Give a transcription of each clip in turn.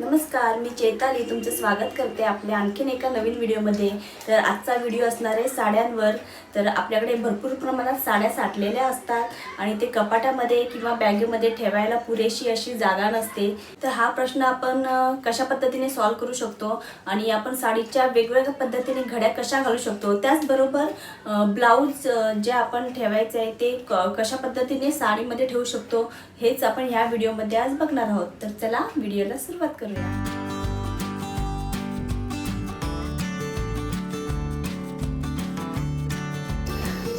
नमस्कार मी चेताली. तुमचं स्वागत करते आपल्या आणखीन एका नवीन व्हिडिओमध्ये. तर आजचा व्हिडिओ असणार आहे साड्यांवर. तर आपल्याकडे भरपूर प्रमाणात साड्या साठलेल्या असतात आणि ते कपाटामध्ये किंवा बॅगेमध्ये ठेवायला पुरेशी अशी जागा नसते. तर हा प्रश्न आपण कशा पद्धतीने सॉल्व करू शकतो आणि आपण साडीच्या वेगवेगळ्या पद्धतीने घड्या कशा घालू शकतो? त्याचबरोबर ब्लाऊज जे आपण ठेवायचे आहे ते क कशा पद्धतीने साडीमध्ये ठेवू शकतो हेच आपण ह्या व्हिडिओमध्ये आज बघणार आहोत. तर चला व्हिडिओला सुरुवात करूया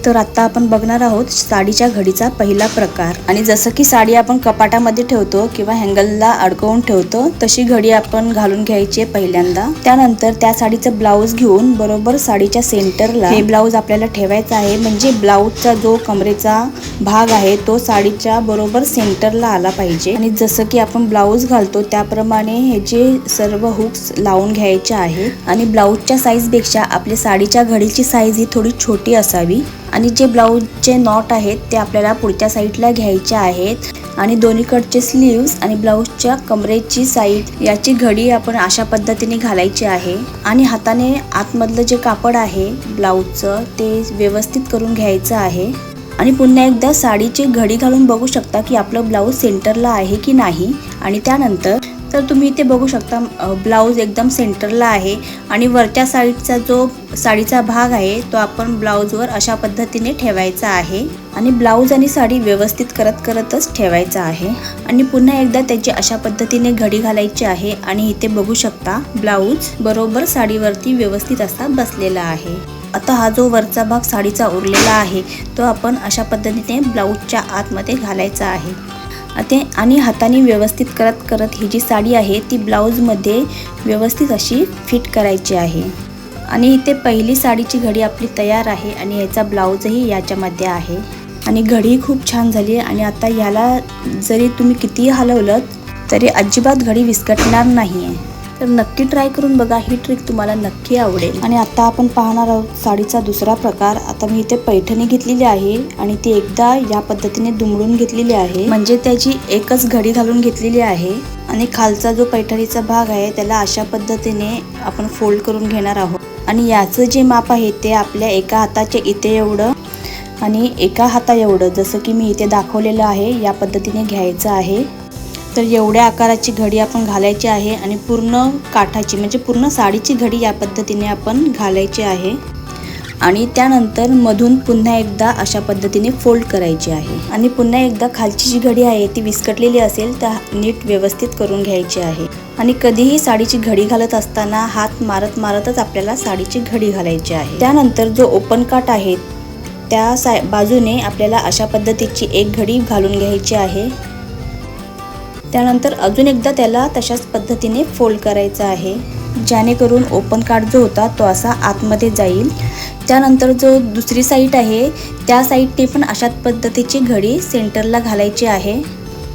तर आत्ता आपण बघणार आहोत साडीच्या घडीचा पहिला प्रकार. आणि जसं की साडी आपण कपाटामध्ये ठेवतो किंवा हँगलला अडकवून ठेवतो तशी घडी आपण घालून घ्यायची आहे पहिल्यांदा. त्यानंतर त्या साडीचं ब्लाऊज घेऊन बरोबर साडीच्या सेंटरला हे ब्लाऊज आपल्याला ठेवायचा आहे. म्हणजे ब्लाऊजचा जो कमरेचा भाग आहे तो साडीच्या बरोबर सेंटरला आला पाहिजे. आणि जसं की आपण ब्लाऊज घालतो त्याप्रमाणे हे जे सर्व हुक्स लावून घ्यायचे आहे आणि ब्लाऊजच्या साईजपेक्षा आपल्या साडीच्या घडीची साईज ही थोडी छोटी असावी. आणि जे ब्लाऊजचे नॉट आहेत ते आपल्याला पुढच्या साईडला घ्यायचे आहेत. आणि दोन्हीकडचे स्लीव्स आणि ब्लाऊजच्या कमरेची साईड याची घडी आपण अशा पद्धतीने घालायची आहे. आणि हाताने आतमधलं जे कापड आहे ब्लाऊजचं ते व्यवस्थित करून घ्यायचं आहे. आणि पुन्हा एकदा साडीची घडी घालून बघू शकता की आपलं ब्लाऊज सेंटरला आहे की नाही. आणि त्यानंतर तर तुम्ही इथे बघू शकता ब्लाऊज एकदम सेंटरला आहे आणि वरच्या साईडचा जो साडीचा भाग आहे तो आपण ब्लाऊजवर अशा पद्धतीने ठेवायचा आहे आणि ब्लाऊज आणि साडी व्यवस्थित करत करतच ठेवायचा आहे. आणि पुन्हा एकदा त्याची अशा पद्धतीने घडी घालायची आहे आणि इथे बघू शकता ब्लाऊज बरोबर साडीवरती व्यवस्थित असा बसलेला आहे. आता हा जो वरचा भाग साडीचा उरलेला आहे तो आपण अशा पद्धतीने ब्लाऊजच्या आतमध्ये घालायचा आहे. ते आणि हाताने व्यवस्थित करत करत ही जी साडी आहे ती ब्लाऊजमध्ये व्यवस्थित अशी फिट करायची आहे. आणि इथे पहिली साडीची घडी आपली तयार आहे आणि याचा ब्लाऊजही याच्यामध्ये आहे. आणि घडी खूप छान झाली आहे आणि आता याला जरी तुम्ही कितीही हलवलं तरी अजिबात घडी विस्कटणार नाही आहे तर नक्की ट्राय करून बघा ही ट्रिक तुम्हाला नक्की आवडेल. आणि आता आपण पाहणार आहोत साडीचा दुसरा प्रकार. आता मी इथे पैठणी घेतलेली आहे आणि ती एकदा या पद्धतीने दुमडून घेतलेली आहे. म्हणजे त्याची एकच घडी घालून घेतलेली आहे. आणि खालचा जो पैठणीचा भाग आहे त्याला अशा पद्धतीने आपण फोल्ड करून घेणार आहोत. आणि याचं जे माप आहे ते आपल्या एका हाताच्या इथे एवढं आणि एका हाता एवढं जसं की मी इथे दाखवलेलं आहे या पद्धतीने घ्यायचं आहे. तर एवढ्या आकाराची घडी आपण घालायची आहे आणि पूर्ण काठाची म्हणजे पूर्ण साडीची घडी या पद्धतीने आपण घालायची आहे. आणि त्यानंतर मधून पुन्हा एकदा अशा पद्धतीने फोल्ड करायची आहे. आणि पुन्हा एकदा खालची जी घडी आहे ती विस्कटलेली असेल तर नीट व्यवस्थित करून घ्यायची आहे. आणि कधीही साडीची घडी घालत असताना हात मारत मारतच आपल्याला साडीची घडी घालायची आहे. त्यानंतर जो ओपन काट आहे त्या सा बाजूने आपल्याला अशा पद्धतीची एक घडी घालून घ्यायची आहे. त्यानंतर अजून एकदा त्याला तशाच पद्धतीने फोल्ड करायचा आहे. जेणेकरून ओपन कार्ड जो होता तो असा आतमध्ये जाईल. त्यानंतर जो दुसरी साईट आहे त्या साईडने पण अशाच पद्धतीची घडी सेंटरला घालायची आहे.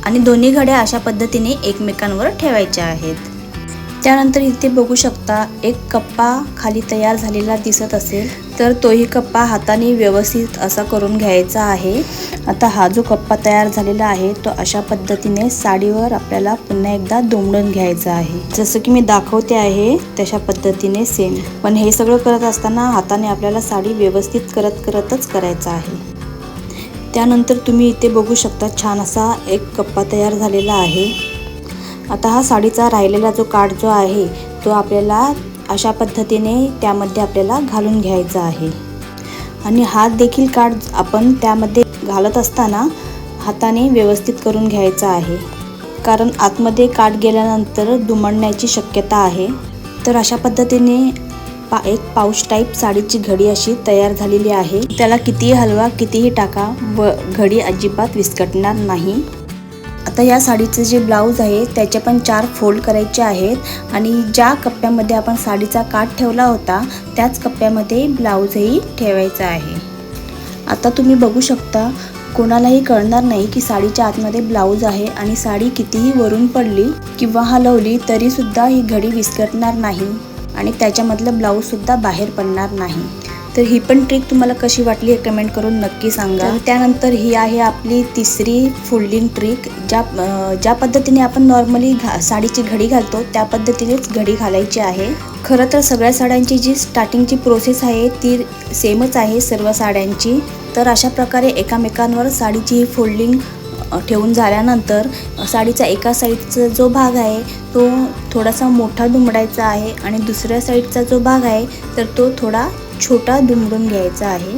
आणि दोन्ही घड्या अशा पद्धतीने एकमेकांवर ठेवायच्या आहेत. त्यानंतर इथे बघू शकता एक कप्पा खाली तयार झालेला दिसत असेल तर तोही कप्पा हाताने व्यवस्थित असा करून घ्यायचा आहे. आता हा जो कप्पा तयार झालेला आहे तो अशा पद्धतीने साडीवर आपल्याला पुन्हा एकदा दुमडून घ्यायचा आहे. जसं की मी दाखवते आहे तशा पद्धतीने सेम पण हे सगळं करत असताना हाताने आपल्याला साडी व्यवस्थित करत करतच करायचं आहे. त्यानंतर तुम्ही इथे बघू शकता छान असा एक कप्पा तयार झालेला आहे. आता हा साडीचा राहिलेला जो काठ जो आहे तो आपल्याला अशा पद्धतीने त्यामध्ये आपल्याला घालून घ्यायचा आहे. आणि हात देखील काठ आपण त्यामध्ये घालत असताना हाताने व्यवस्थित करून घ्यायचा आहे. कारण आतमध्ये काठ गेल्यानंतर दुमडण्याची शक्यता आहे. तर अशा पद्धतीने पा एक पाऊच टाईप साडीची घडी अशी तयार झालेली आहे. त्याला कितीही हलवा कितीही टाका व घडी अजिबात विस्कटणार नाही. आता या साडीचे जे ब्लाऊज आहे त्याचे पण चार फोल्ड करायचे आहेत आणि ज्या कप्प्यामध्ये आपण साडीचा काठ ठेवला होता त्याच कप्प्यामध्ये ब्लाऊजही ठेवायचा आहे. आता तुम्ही बघू शकता कोणालाही कळणार नाही की साडीच्या आतमध्ये ब्लाऊज आहे आणि साडी कितीही वरून पडली किंवा हलवली तरीसुद्धा ही घडी विस्कटणार नाही आणि त्याच्यामधलं ब्लाऊजसुद्धा बाहेर पडणार नाही. तर ही पण ट्रिक तुम्हाला कशी वाटली हे कमेंट करून नक्की सांगा. त्यानंतर ही आहे आपली तिसरी फोल्डिंग ट्रिक ज्या ज्या पद्धतीने आपण नॉर्मली घा साडीची घडी घालतो त्या पद्धतीनेच घडी घालायची आहे. खरं तर सगळ्या साड्यांची जी स्टार्टिंगची प्रोसेस आहे ती सेमच आहे सर्व साड्यांची. तर अशा प्रकारे एकामेकांवर साडीची ही फोल्डिंग ठेवून झाल्यानंतर साडीचा एका साईडचा जो भाग आहे तो थोडासा मोठा दुमडायचा आहे आणि दुसऱ्या साईडचा जो भाग आहे तर तो थोडा छोटा दुमडून घ्यायचा आहे.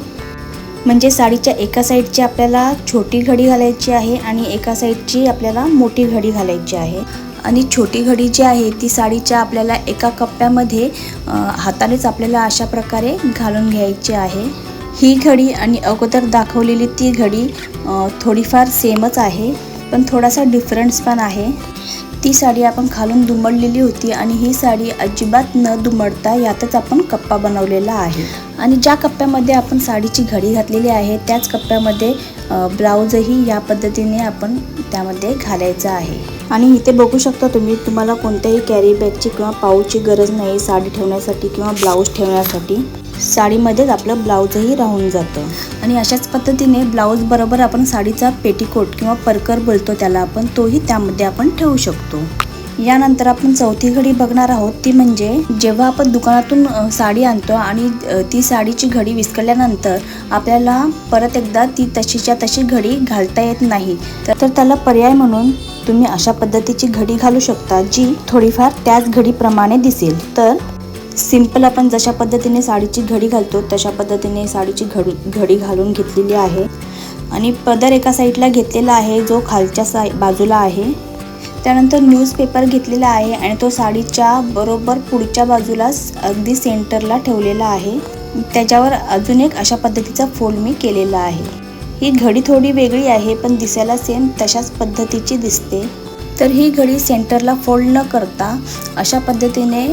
म्हणजे साडीच्या एका साईडची आपल्याला छोटी घडी घालायची आहे आणि एका साईडची आपल्याला मोठी घडी घालायची आहे. आणि छोटी घडी जी आहे ती साडीच्या आपल्याला एका कप्प्यामध्ये हातानेच आपल्याला अशा प्रकारे घालून घ्यायची आहे. ही घडी आणि अगोदर दाखवलेली ती घडी थोडीफार सेमच आहे पण थोडासा डिफरन्स पण आहे. ती साडी आपण खालून दुमडलेली होती आणि ही साडी अजिबात न दुमडता यातच आपण कप्पा बनवलेला आहे. आणि ज्या कप्प्यामध्ये आपण साडीची घडी घातलेली आहे त्याच कप्प्यामध्ये ब्लाऊजही या पद्धतीने आपण त्यामध्ये घालायचं आहे. आणि इथे बघू शकता तुम्ही तुम्हाला कोणत्याही कॅरी बॅगची किंवा पाऊची गरज नाही साडी ठेवण्यासाठी किंवा ब्लाऊज ठेवण्यासाठी. साडीमध्येच आपलं ब्लाऊजही राहून जातं. आणि अशाच पद्धतीने ब्लाऊज बरोबर आपण साडीचा पेटीकोट किंवा परकर बोलतो त्याला आपण तोही त्यामध्ये आपण ठेवू शकतो. यानंतर आपण चौथी घडी बघणार आहोत ती म्हणजे जेव्हा आपण दुकानातून साडी आणतो आणि ती साडीची घडी विस्कळल्यानंतर आपल्याला परत एकदा ती तशीच्या तशी घडी घालता येत नाही. तर त्याला पर्याय म्हणून तुम्ही अशा पद्धतीची घडी घालू शकता जी थोडीफार त्याच घडीप्रमाणे दिसेल. तर सिंपल आपण जशा पद्धतीने साडीची घडी घालतो तशा पद्धतीने साडीची घडी घडी घालून घेतलेली आहे. आणि पदर एका साईडला घेतलेला आहे जो खालच्या साई बाजूला आहे. त्यानंतर न्यूजपेपर घेतलेला आहे आणि तो साडीच्या बरोबर पुढच्या बाजूलाच अगदी सेंटरला ठेवलेला आहे. त्याच्यावर अजून एक अशा पद्धतीचा फोल्ड मी केलेला आहे. ही घडी थोडी वेगळी आहे पण दिसायला सेम तशाच पद्धतीची दिसते. तर ही घडी सेंटरला फोल्ड न करता अशा पद्धतीने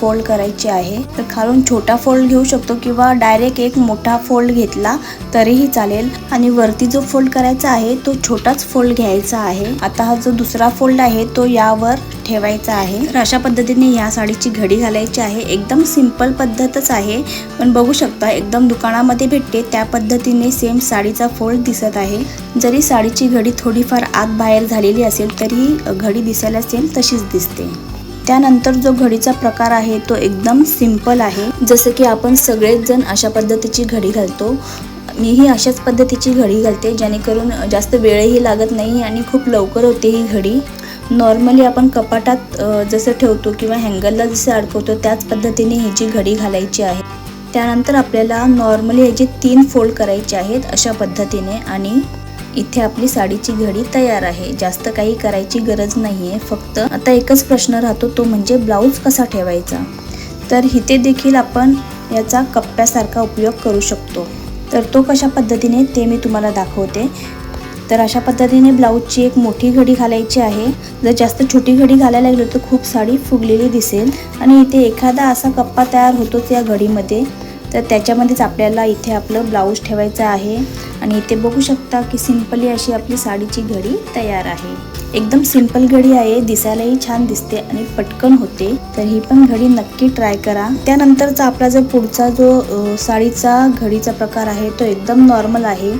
फोल्ड करायची आहे. तर खालून छोटा फोल्ड घेऊ शकतो किंवा डायरेक्ट एक मोठा फोल्ड घेतला तरीही चालेल. आणि वरती जो फोल्ड करायचा आहे तो छोटाच फोल्ड घ्यायचा आहे. आता हा जो दुसरा फोल्ड आहे तो यावर ठेवायचा आहे. तर अशा पद्धतीने ह्या साडीची घडी घालायची आहे. एकदम सिंपल पद्धतच आहे. पण बघू शकता एकदम दुकानामध्ये भेटते त्या पद्धतीने सेम साडीचा फोल्ड दिसत आहे. जरी साडीची घडी थोडीफार आत बाहेर झालेली असेल तरी घडी दिसायला सेम तशीच दिसते. त्यानंतर जो घडीचा प्रकार आहे तो एकदम सिंपल आहे. जसं की आपण सगळेच जण अशा पद्धतीची घडी घालतो. मीही अशाच पद्धतीची घडी घालते जेणेकरून जास्त वेळही लागत नाही आणि खूप लवकर होते ही घडी. नॉर्मली आपण कपाटात जसं ठेवतो किंवा हँगरला जसं अडकवतो त्याच पद्धतीने ह्याची घडी घालायची आहे. त्यानंतर आपल्याला नॉर्मली ह्याचे तीन फोल्ड करायचे आहेत अशा पद्धतीने आणि इथे आपली साडीची घडी तयार आहे. जास्त काही करायची गरज नाही आहे फक्त आता एकच प्रश्न राहतो तो म्हणजे ब्लाऊज कसा ठेवायचा? तर इथे देखील आपण याचा कप्प्यासारखा उपयोग करू शकतो. तर तो कशा पद्धतीने ते मी तुम्हाला दाखवते. तर अशा पद्धतीने ब्लाऊजची एक मोठी घडी घालायची आहे. जर जास्त छोटी घडी घालायला गेलो तर खूप साडी फुगलेली दिसेल. आणि इथे एखादा असा कप्पा तयार होतोच या घडीमध्ये. तर त्याच्यामध्येच आपल्याला इथे आपलं ब्लाऊज ठेवायचं आहे. आणि इथे बघू शकता की सिंपली अशी आपली साडीची घडी तयार आहे. एकदम सिंपल घडी आहे. दिसायलाही छान दिसते आणि पटकन होते. तर ही पण घडी नक्की ट्राय करा. त्यानंतरचा आपला जो पुढचा जो साडीचा घडीचा प्रकार आहे तो एकदम नॉर्मल आहे.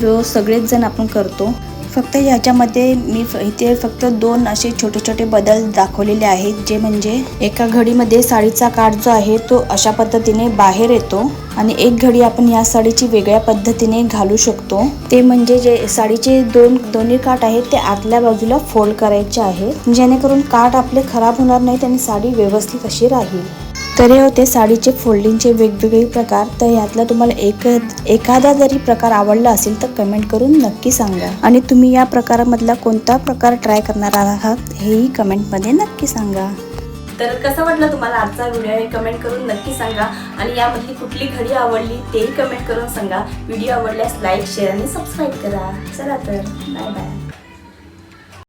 जो सगळेच जण आपण करतो. फक्त ह्याच्यामध्ये मी फ- इथे फक्त दोन असे छोटे छोटे बदल दाखवलेले आहेत जे म्हणजे एका घडीमध्ये साडीचा काठ जो आहे तो अशा पद्धतीने बाहेर येतो आणि एक घडी आपण या साडीची वेगळ्या पद्धतीने घालू शकतो. ते म्हणजे जे साडीचे दोन दोन्ही काठ आहेत ते आतल्या बाजूला फोल्ड करायचे आहेत. जेणेकरून काठ आपले खराब होणार नाहीत आणि साडी व्यवस्थित अशी राहील. तर हे होते साडीचे फोल्डिंगचे वेगवेगळे प्रकार तर यातला तुम्हाला एक एखादा जरी प्रकार आवडला असेल तर कमेंट करून नक्की सांगा. आणि तुम्ही या प्रकारामधला कोणता प्रकार ट्राय करणार आहात हेही कमेंटमध्ये नक्की सांगा. तर कसं वाटलं तुम्हाला आजचा व्हिडिओ हे कमेंट करून नक्की सांगा. आणि यामधली कुठली घडी आवडली तेही कमेंट करून सांगा. व्हिडिओ आवडल्यास लाईक शेअर आणि सबस्क्राईब करा. चला तर बाय बाय.